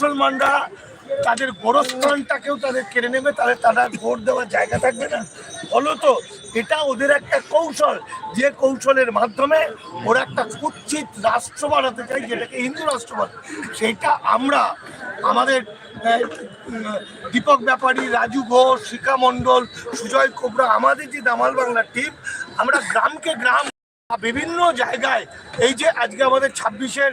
মুসলমানরা তাদের গোরস্থানটাকেও তাদের কেড়ে নেবে তাহলে তারা ভোট দেওয়ার জায়গা থাকবে না। ফলত এটা ওদের একটা কৌশল। যে কৌশলের মাধ্যমে ওরা একটা কুচ্ছিত রাষ্ট্র বানাতে চায়, যেটাকে হিন্দু রাষ্ট্র বানাতে সেইটা আমরা আমাদের দীপক ব্যাপারী, রাজু ঘোষ, শিখা মণ্ডল, সুজয় কোবরা, আমাদের যে দামাল বাংলা টিম আমরা গ্রামকে গ্রাম বিভিন্ন জায়গায়, এই যে আজকে আমাদের ছাব্বিশের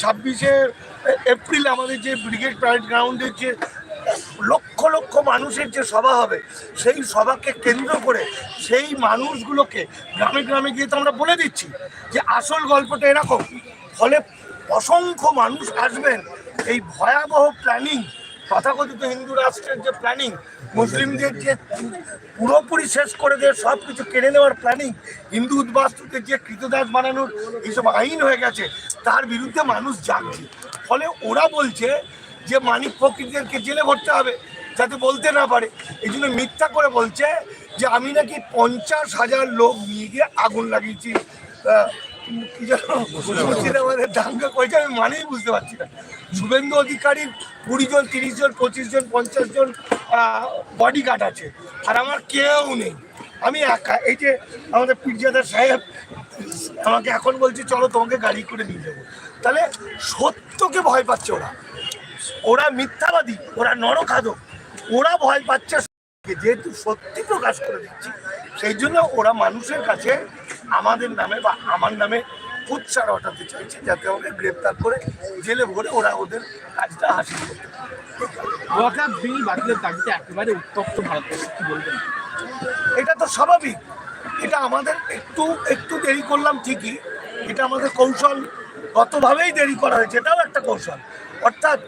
ছাব্বিশে এপ্রিল আমাদের যে ব্রিগেড প্যারেড গ্রাউন্ডের যে লক্ষ লক্ষ মানুষের যে সভা হবে, সেই সভাকে কেন্দ্র করে সেই মানুষগুলোকে গ্রামে গ্রামে গিয়ে তো আমরা বলে দিচ্ছি যে আসল গল্পটা এরকম। ফলে অসংখ্য মানুষ আসবেন। এই ভয়াবহ প্ল্যানিং তথাকথিত হিন্দু রাষ্ট্রের যে প্ল্যানিং মুসলিমদের যে পুরোপুরি শেষ করে দিয়ে সব কিছু কেড়ে নেওয়ার প্ল্যানিং হিন্দু উদ্বাস্তুদের যে কৃতদাস বানানোর এইসব আইন হয়ে গেছে, তার বিরুদ্ধে মানুষ জাগছে। ফলে ওরা বলছে যে মানিক ফকিরদেরকে জেলে ভরতে হবে, যাতে বলতে না পারে। এই জন্য মিথ্যা করে বলছে যে আমি নাকি পঞ্চাশ হাজার লোক নিয়ে গিয়ে আগুন লাগিয়েছি আমি মানেই বুঝতে পারছি না। তিরিশ জন, পঁচিশ জন আছে, আর আমার কেউ নেই। আমি একা, এই যে আমাদের সাহেব আমাকে এখন বলছে, চলো তোমাকে গাড়ি করে নিয়ে যাব। তাহলে সত্যকে ভয় পাচ্ছে ওরা। ওরা মিথ্যাবাদী, ওরা নরখাদক ওরা ভয় পাচ্ছে। যেহেতু সত্যি প্রকাশ করে দিচ্ছি, সেই জন্য ওরা মানুষের কাছে আমাদের নামে বা আমার নামে উৎসাহ হটাতে চাইছে যাতে ওকে গ্রেপ্তার করে জেলে ভরে ওরা ওদের কাজটা হাসিল করতে। বিল বাতিলের দাবিতে একেবারে উত্তপ্ত ভারতবর্ষ কি বলবেন? এটা তো স্বাভাবিক। এটা আমাদের একটু একটু দেরি করলাম ঠিকই। এটা আমাদের কৌশল গতভাবেই দেরি করা হয়েছে এটাও একটা কৌশল। অর্থাৎ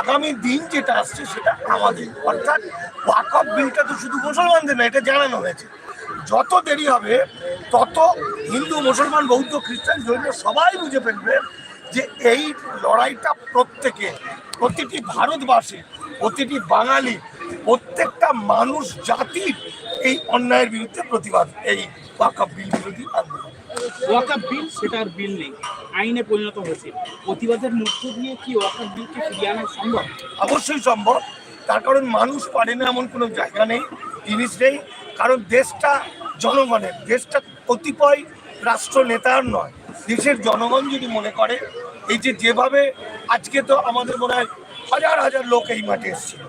আগামী দিন যেটা আসছে সেটা আমাদের। অর্থাৎ ওয়াকফ বিলটা তো শুধু মুসলমানদের না এটা জানানো হয়েছে। যত দেরি হবে তত হিন্দু মুসলমান বৌদ্ধ খ্রিস্টান জৈন সবাই বুঝে ফেলবে যে এই লড়াইটা প্রত্যেকে প্রতিটি ভারতবাসী প্রতিটি বাঙালি প্রত্যেকটা মানুষ জাতির এই অন্যায়ের বিরুদ্ধে প্রতিবাদ এই ওয়াকফ বিল বিরোধী আন্দোলন। ওয়াকা বিল সেটা আর বিল নেই। আইনে পরিণত হয়েছে। প্রতিবাদের মধ্য দিয়ে কি ওয়াকা বিলকে ফিরিয়ে আনা সম্ভব? অবশ্যই সম্ভব। তার কারণ মানুষ পারে না এমন কোনো জায়গা নেই জিনিস নেই। কারণ দেশটা জনগণের, দেশটা কতিপয় রাষ্ট্র নেতার নয়। দেশের জনগণ যদি মনে করে, এই যে যেভাবে আজকে তো আমাদের মনে হয় হাজার হাজার লোক এই মাঠে এসেছিল,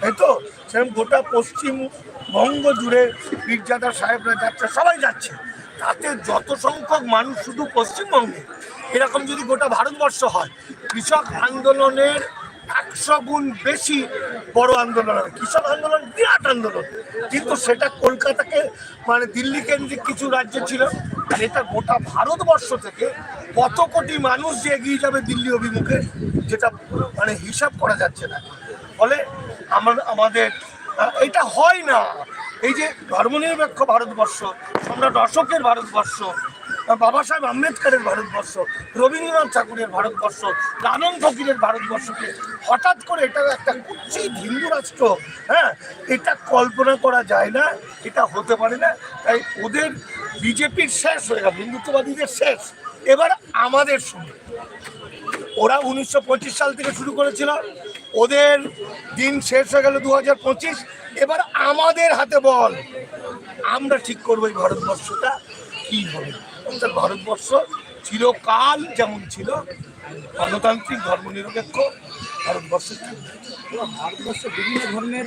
তাই তো? সেরকম গোটা পশ্চিমবঙ্গ জুড়ে পীরজাদা সাহেবরা যাচ্ছে, সবাই যাচ্ছে। তাতে যত সংখ্যক মানুষ শুধু পশ্চিমবঙ্গে, এরকম যদি গোটা ভারতবর্ষ হয়, কৃষক আন্দোলনের একশো গুণ বেশি বড় আন্দোলন হবে। কৃষক আন্দোলন বিরাট আন্দোলন। কিন্তু সেটা কলকাতাকে মানে দিল্লি কেন্দ্রিক কিছু রাজ্য ছিল, আর এটা গোটা ভারতবর্ষ থেকে কত কোটি মানুষ যে এগিয়ে যাবে দিল্লি অভিমুখে, যেটা মানে হিসাব করা যাচ্ছে না। ফলে আমার, আমাদের এটা হয় না। এই যে ধর্মনিরপেক্ষ ভারতবর্ষ, সম্রাট অশোকের ভারতবর্ষ বাবা সাহেব আম্বেদকরের ভারতবর্ষ, রবীন্দ্রনাথ ঠাকুরের ভারতবর্ষ লালন ফকিরের ভারতবর্ষকে হঠাৎ করে এটা একটা কুচ্ছিত হিন্দু রাষ্ট্র হ্যাঁ এটা কল্পনা করা যায় না, এটা হতে পারে না। তাই ওদের বিজেপির শেষ হয়ে গেল, হিন্দুত্ববাদীদের শেষ। এবার আমাদের শুরু ওরা উনিশশো পঁচিশ সাল থেকে শুরু করেছিল, ওদের দিন শেষ হয়ে গেল দু হাজার পঁচিশ। এবার আমাদের হাতে বল, আমরা ঠিক করব এই ভারতবর্ষটা কী হবে? অর্থাৎ ভারতবর্ষ চিরকাল যেমন ছিল গণতান্ত্রিক ধর্মনিরপেক্ষ ভারতবর্ষ। ভারতবর্ষে বিভিন্ন ধর্মের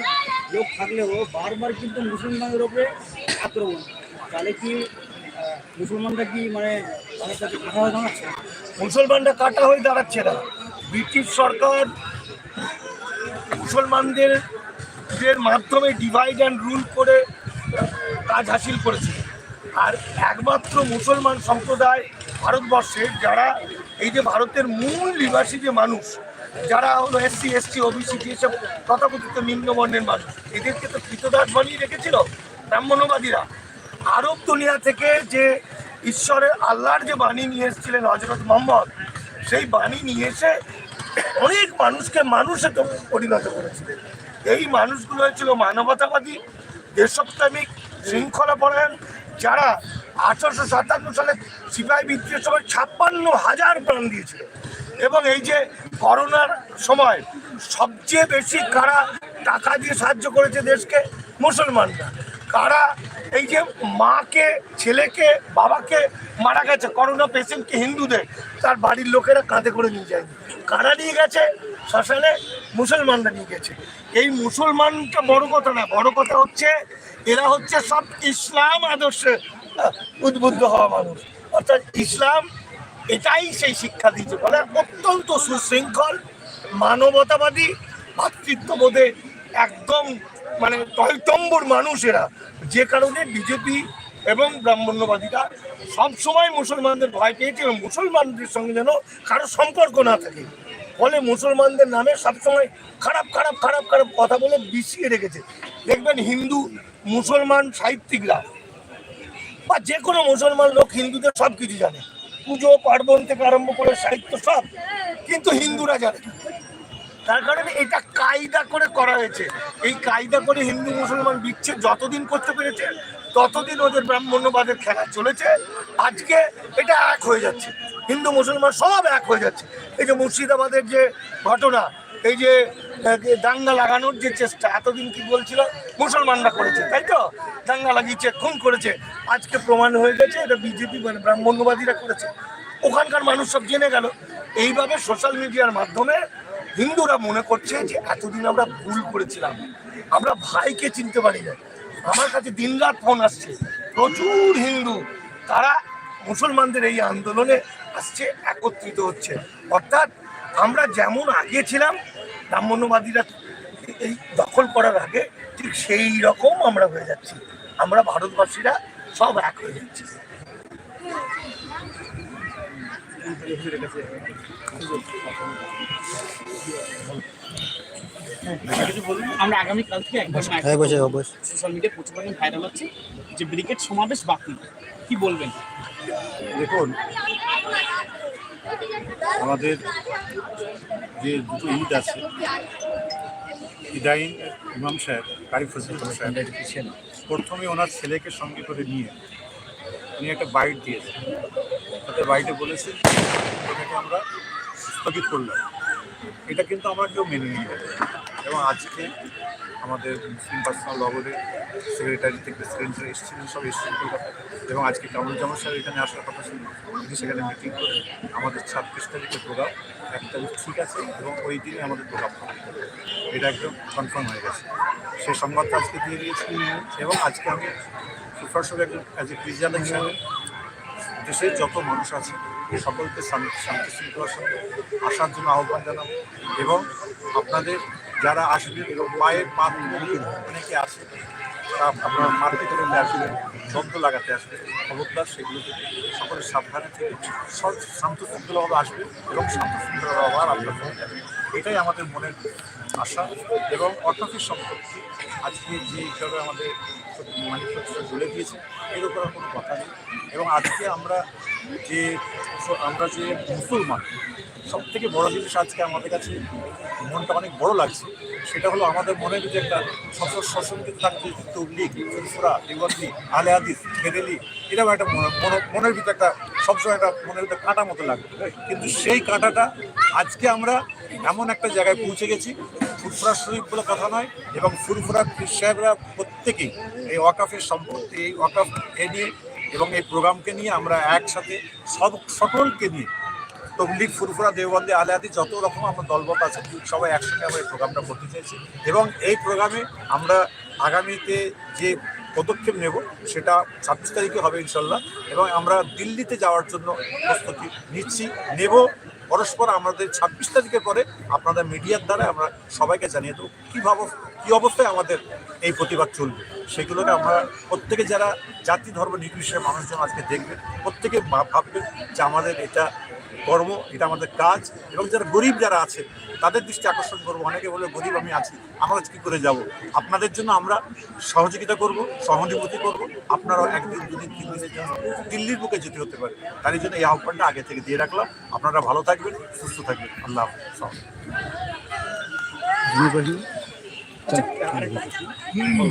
লোক থাকলেও বারবার কিন্তু মুসলমানদের উপরে আক্রমণ। তাহলে কি মুসলমানরা কি মানে কথা হয়ে দাঁড়াচ্ছে? মুসলমানরা কাটা হয়ে দাঁড়াচ্ছে না। ব্রিটিশ সরকার মুসলমানদের মাধ্যমে ডিভাইড অ্যান্ড রুল করে কাজ হাসিল করেছে। আর একমাত্র মুসলমান সম্প্রদায় ভারতবর্ষে যারা এই যে ভারতের মূল নিবাসী যে মানুষ, যারা হলো এসসি এসটি ওবিসি যেসব তথাকথিত নিম্নবর্ণের মানুষ, এদেরকে তো কৃতদাস বানিয়ে রেখেছিল ব্রাহ্মণবাদীরা। আরব দুনিয়া থেকে যে ঈশ্বরের আল্লাহর যে বাণী নিয়ে এসেছিলেন হজরত মোহাম্মদ, সেই বাণী নিয়ে এসে অনেক মানুষকে মানুষে তো পরিণত করেছিলেন এই মানুষগুলো হয়েছিল মানবতাবাদী, দেশপ্রেমিক শৃঙ্খলা পরায়ণ যারা আঠারোশো সাতান্ন সালে সিপাহী বিদ্রোহের সময় ছাপ্পান্ন হাজার প্রাণ দিয়েছিল। এবং এই যে করোনার সময় সবচেয়ে বেশি কারা টাকা দিয়ে সাহায্য করেছে দেশকে? মুসলমানরা। কারা এই যে মাকে, ছেলেকে, বাবাকে মারা গেছে, করোনা পেশেন্টকে হিন্দুদের, তার বাড়ির লোকেরা কাঁধে করে নিয়ে যায়নি। কারা নিয়ে গেছে? শ্মশানে মুসলমানরা নিয়ে গেছে। এই মুসলমানটা বড় কথা না, বড় কথা হচ্ছে এরা হচ্ছে সব ইসলাম আদর্শে উদ্বুদ্ধ হওয়া মানুষ। অর্থাৎ ইসলাম এটাই সেই শিক্ষা দিয়েছে, ফলে অত্যন্ত সুশৃঙ্খল, মানবতাবাদী, ভাতৃত্ববোধে একদম মানে টয়টম্বর মানুষ এরা। যে কারণে বিজেপি এবং ব্রাহ্মণ্যবাদীরা সবসময় মুসলমানদের ভয় পেয়েছে এবং মুসলমানদের সঙ্গে যেন কারও সম্পর্ক না থাকে। ফলে মুসলমানদের নামে সবসময় খারাপ খারাপ খারাপ খারাপ কথা বলে বিষিয়ে রেখেছে। দেখবেন হিন্দু, মুসলমান, সাহিত্যিকরা বা যে কোনো মুসলমান লোক হিন্দুদের সব কিছু জানে। পুজো, পার্বণ থেকে আরম্ভ করে সাহিত্য সব, কিন্তু হিন্দুরা জানে তার কারণে এটা কায়দা করে করা হয়েছে। এই কায়দা করে হিন্দু, মুসলমান বিচ্ছেদ যতদিন করতে পেরেছে, ততদিন ওদের ব্রাহ্মণ্যবাদের খেলা চলেছে। আজকে এটা এক হয়ে যাচ্ছে। হিন্দু মুসলমান সব এক হয়ে যাচ্ছে। এই যে মুর্শিদাবাদের যে ঘটনা, এই যে দাঙ্গা লাগানোর যে চেষ্টা, এতদিন কি বলছিল? মুসলমানরা করেছে, তাই তো? দাঙ্গা লাগিয়েছে, খুন করেছে। আজকে প্রমাণ হয়ে গেছে, এটা বিজেপি মানে ব্রাহ্মণ্যবাদীরা করেছে। ওখানকার মানুষ সব জেনে গেল। এইভাবে সোশ্যাল মিডিয়ার মাধ্যমে হিন্দুরা মনে করছে যে এতদিন আমরা ভুল করেছিলাম। আমরা ভাইকে চিনতে পারি না আমার কাছে দিনরাত ফোন আসছে, প্রচুর হিন্দু। তারা মুসলমানদের এই আন্দোলনে আসছে একত্রিত হচ্ছে। অর্থাৎ আমরা যেমন আগে ছিলাম ব্রাহ্মণ্যবাদীরা এই দখল করার আগে ঠিক সেই রকম আমরা হয়ে যাচ্ছি। আমরা ভারতবাসীরা সব এক হয়ে যাচ্ছি। আমরা আগামীকাল থেকে এক বছর সোশ্যাল মিডিয়ায় প্রচুর পরিমাণে ভাইরাল হচ্ছে যে ব্রিগেড সমাবেশ বাকি কি বলবেন? দেখুন আমাদের যে দুটো ঈদ আছে, ইদাইন ইমাম সাহেব কারি ফজল সাহেব, প্রথমে ওনার ছেলেকে সঙ্গে করে নিয়ে উনি একটা বাইট দিয়েছেন তাদের বাইটে বলেছেন এটাকে আমরা স্থগিত করলাম এটা কিন্তু আমরা কেউ মেনে নিই না। এবং আজকে আমাদের মুসলিম পার্সোনাল লগরের সেক্রেটারি থেকে প্রেসিডেন্টরা এসেছিলেন, সব এসেছিলেন এবং আজকে কামরুজ্জামান সাহেব এখানে আসার কথা ছিল। তিনি সেখানে মিটিং করে আমাদের ছাব্বিশ তারিখে প্রোগ্রাম, এক তারিখ ঠিক আছে, এবং ওই দিনে আমাদের প্রোগ্রাম এটা একদম কনফার্ম হয়ে গেছে। সেই সংবাদটা আজকে দিয়ে দিয়েছি এবং আজকে আমি সুপারশোর একজন অ্যাজ এ ক্রিজিয়ান হিসাবে দেশের যত মানুষ আছে সকলকে শান্তি শৃঙ্খলার সঙ্গে আসার জন্য আহ্বান জানাব এবং আপনাদের যারা আসবেন এবং পায়ের পাত অনেকে আছে আপনারা মার্কেটে করে আসবেন যন্ত্র লাগাতে আসবে খবরদার, সেগুলো থেকে সকলে সাবধানে থেকে শান্ত শৃঙ্খলাভাবে আসবে এবং শান্ত শৃঙ্খলাভাবে আবার আপনার এটাই আমাদের মনের আশা এবং অর্থকের সম্পত্তি আজকে যে হিসাবে আমাদের ম্যানিফেস্টো বলে দিয়েছে, এর উপর কোনো কথা নেই। এবং আজকে আমরা যে আমরা যে মুসলমান সব থেকে বড় জিনিস আজকে আমাদের কাছে মনটা অনেক বড় লাগছে। সেটা হলো আমাদের মনের ভিতরে একটা সফর সশঙ্কিত থাকছে তবলিগ ফুরফুরা দিগন্দি আলে হাদিস বেরেলি এরকম একটা মনে- মনে- মনের ভিতরে একটা সবসময় একটা মনের ভিতরে কাঁটা মতো লাগে কিন্তু সেই কাঁটাটা আজকে আমরা এমন একটা জায়গায় পৌঁছে গেছি, ফুরফুরা শরীফ বলে কথা নয়, এবং ফুরফুরা পীর সাহেবরা প্রত্যেকেই এই ওয়াকাফের সম্পত্তি এই ওয়াকাফ এ নিয়ে এবং এই প্রোগ্রামকে নিয়ে আমরা একসাথে সব সকলকে নিয়ে তবলিগ, ফুরফুরা, দেওবন্দে আলাদি যত রকম আমরা দলবত আছে, সবাই একসঙ্গে আমরা এই প্রোগ্রামটা করতে চাইছি। এবং এই প্রোগ্রামে আমরা আগামীতে যে পদক্ষেপ নেব, সেটা ছাব্বিশ তারিখে হবে ইনশাল্লাহ এবং আমরা দিল্লিতে যাওয়ার জন্য প্রস্তুতি নিচ্ছি। নেব পরস্পর আমাদের ছাব্বিশ তারিখের পরে আপনাদের মিডিয়ার দ্বারা আমরা সবাইকে জানিয়ে দেবো কীভাবে কী অবস্থায় আমাদের এই প্রতিবাদ চলবে। সেগুলোকে আমরা প্রত্যেকে যারা জাতি, ধর্ম, নির্বিশেষে মানুষজন আজকে দেখবেন, প্রত্যেকে ভাববেন যে আমাদের এটা কর্ম এটা আমাদের কাজ এবং যারা গরিব যারা আছে তাদের দৃষ্টি আকর্ষণ করব। অনেকে বলে গরিব আমি আছি আমরা কী করে যাব? আপনাদের জন্য আমরা সহযোগিতা করব সহানুভূতি করব। আপনারাও একদিন দুদিন তিন দিনের জন্য দিল্লির বুকে যেতে হতে পারে। তার জন্য এই আহ্বানটা আগে থেকে দিয়ে রাখলাম। আপনারা ভালো থাকবেন সুস্থ থাকবেন। আল্লাহ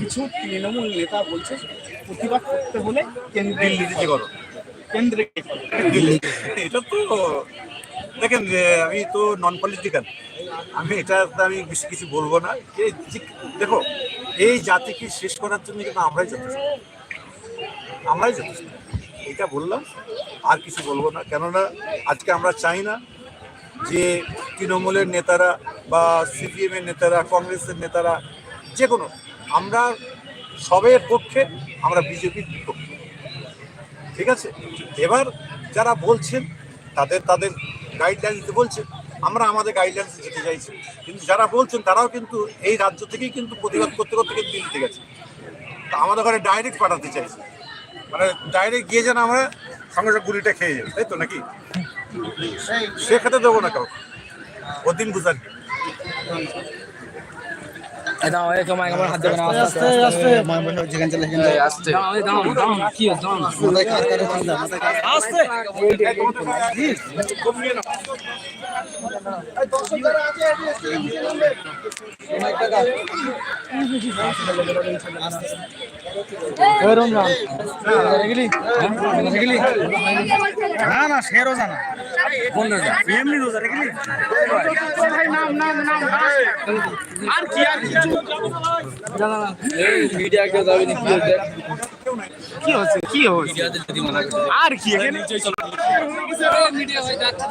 কিছু তৃণমূল নেতা বলছে প্রতিবাদ করতে হলে কেন্দ্রে কেন্দ্রে এটা তো, দেখেন আমি তো নন পলিটিক্যাল আমি এটা আমি বেশি কিছু বলব না। দেখো, এই জাতিকে শেষ করার জন্য কিন্তু আমরাই যথেষ্ট। আমরাই যথেষ্ট। এটা বললাম, আর কিছু বলব না। কেননা, আজকে আমরা চাই না যে তৃণমূলের নেতারা বা সিপিএম এর নেতারা, কংগ্রেসের নেতারা, যে কোনো, আমরা সবের পক্ষে, আমরা বিজেপির বিপক্ষে। ঠিক আছে? এবার যারা বলছেন, তাদের তাদের গাইডলাইন দিতে বলছেন আমরা আমাদের গাইডলাইন্সে যেতে চাইছি। কিন্তু যারা বলছেন, তারাও কিন্তু এই রাজ্য থেকেই কিন্তু প্রতিবাদ করতে করতে কিন্তু দিল্লিতে গেছে। তা আমাদের ঘরে ডাইরেক্ট পাঠাতে চাইছে। মানে ডাইরেক্ট গিয়ে যেন আমরা সঙ্গে সঙ্গে গুলিটা খেয়ে যাই, তাই তো নাকি? সে খেতে দেবো না কাউকে। ও দিন গুজার দাও এই তোমায় আমার হাত দেবে না আস্তে আস্তে যেখানে চলে সেখানে আস্তে। দাও দাও দাও কি দাও আস্তে আস্তে। না না সে রোজা না এমনি রোজা আর কি আর না না এই মিডিয়া কেউ যাবে না কি হচ্ছে কি হচ্ছে কি হচ্ছে মনে আর কি এখানে মিডিয়া হয়ে যাচ্ছে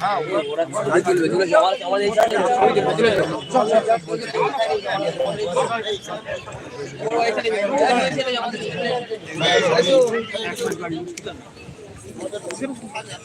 হ্যাঁ, আমাদের 我的手机